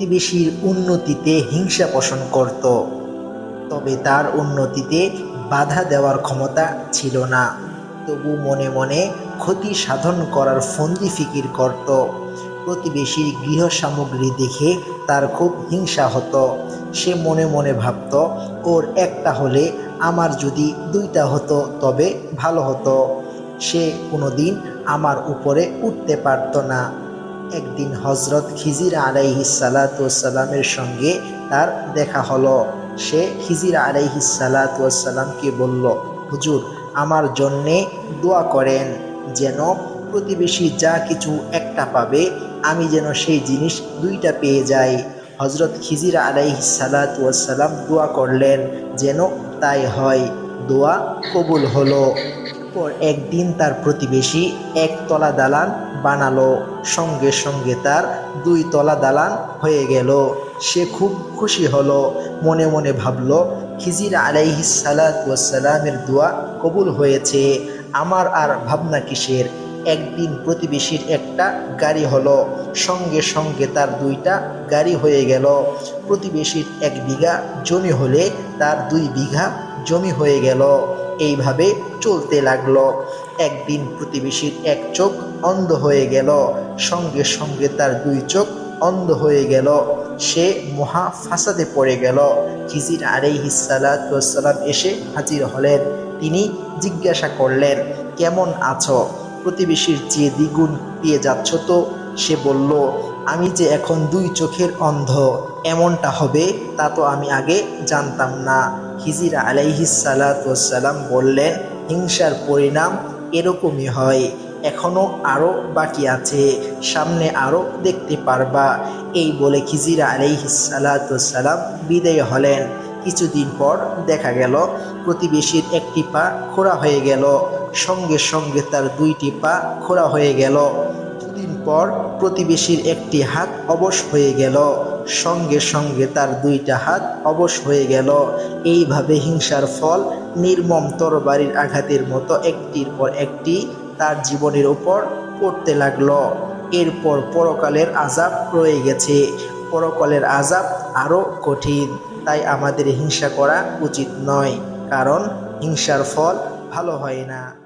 প্রতিবেশীর উন্নতিতে হিংসা পোষণ করত, তবে তার উন্নতিতে বাধা দেওয়ার ক্ষমতা ছিল না। তবু মনে মনে ক্ষতি সাধন করার ফন্দি ফিকির করত। প্রতিবেশীর গৃহ সামগ্রী দেখে তার খুব হিংসা হতো। সে মনে মনে ভাবত, ওর একটা হলে আমার যদি দুইটা হতো, তবে ভালো হতো। সে কোনোদিন আমার উপরে উঠতে পারত না। একদিন হজরত খিজির আলাইহি সালাতামের সঙ্গে তার দেখা হলো। সে খিজির আলাইহি সালাতামকে বলল, হুজুর, আমার জন্যে দোয়া করেন যেন প্রতিবেশী যা কিছু একটা পাবে, আমি যেন সেই জিনিস দুইটা পেয়ে যাই। হজরত খিজির আলাইহি সালাতাম দোয়া করলেন যেন তাই হয়। দোয়া কবুল হলো। পর একদিন তার প্রতিবেশী একতলা দালান বানালো। সঙ্গে সঙ্গে তার দুই তলা দালান হয়ে গেল। সে খুব খুশি হলো। মনে মনে ভাবল, খিজির আলাইহি সালাতামের দোয়া কবুল হয়েছে। আমার আর ভাবনা কিসের? একদিন প্রতিবেশীর একটা গাড়ি হলো। সঙ্গে সঙ্গে তার দুইটা গাড়ি হয়ে গেল। প্রতিবেশীর এক বিঘা জমি হলে তার দুই বিঘা জমি হয়ে গেল। এইভাবে চলতে লাগল। একদিন প্রতিবেশীর এক চোখ অন্ধ হয়ে গেল। সঙ্গে সঙ্গে তার দুই চোখ অন্ধ হয়ে গেল। সে মহা ফাসাদে পড়ে গেল। খিজির আলাইহিসালাম এসে হাজির হলেন। তিনি জিজ্ঞাসা করলেন, কেমন আছো? প্রতিবেশীর যে দ্বিগুণ পেয়ে যাচ্ছ তো? সে বলল আমি যে এখন দুই চোখের অন্ধ, এমনটা হবে, তা তো আমি আগে জানতাম না। হিজির আলাইহিসালাম বললেন, হিংসার পরিণাম এরকমই হয়, এখনও আরও বাকি আছে, সামনে আরও দেখতে পারবা। এই বলে খিজিরা আলাইহিসালাম বিদায় হলেন। কিছুদিন পর দেখা গেল, প্রতিবেশীর একটি পা খোড়া হয়ে গেল, সঙ্গে সঙ্গে তার দুইটি পা খোড়া হয়ে গেল। পর প্রতিবেশীর একটি হাত অবশ হয়ে গেল। সঙ্গে সঙ্গে তার দুইটা হাত অবশ হয়ে গেল। এইভাবে হিংসার ফল নির্মম তরবারির আঘাতের মতো একটির পর একটি তার জীবনের উপর পড়তে লাগল। এরপর পরকালের আজাব রয়ে গেছে। পরকালের আজাব আরও কঠিন। তাই আমাদের হিংসা করা উচিত নয়, কারণ হিংসার ফল ভালো হয় না।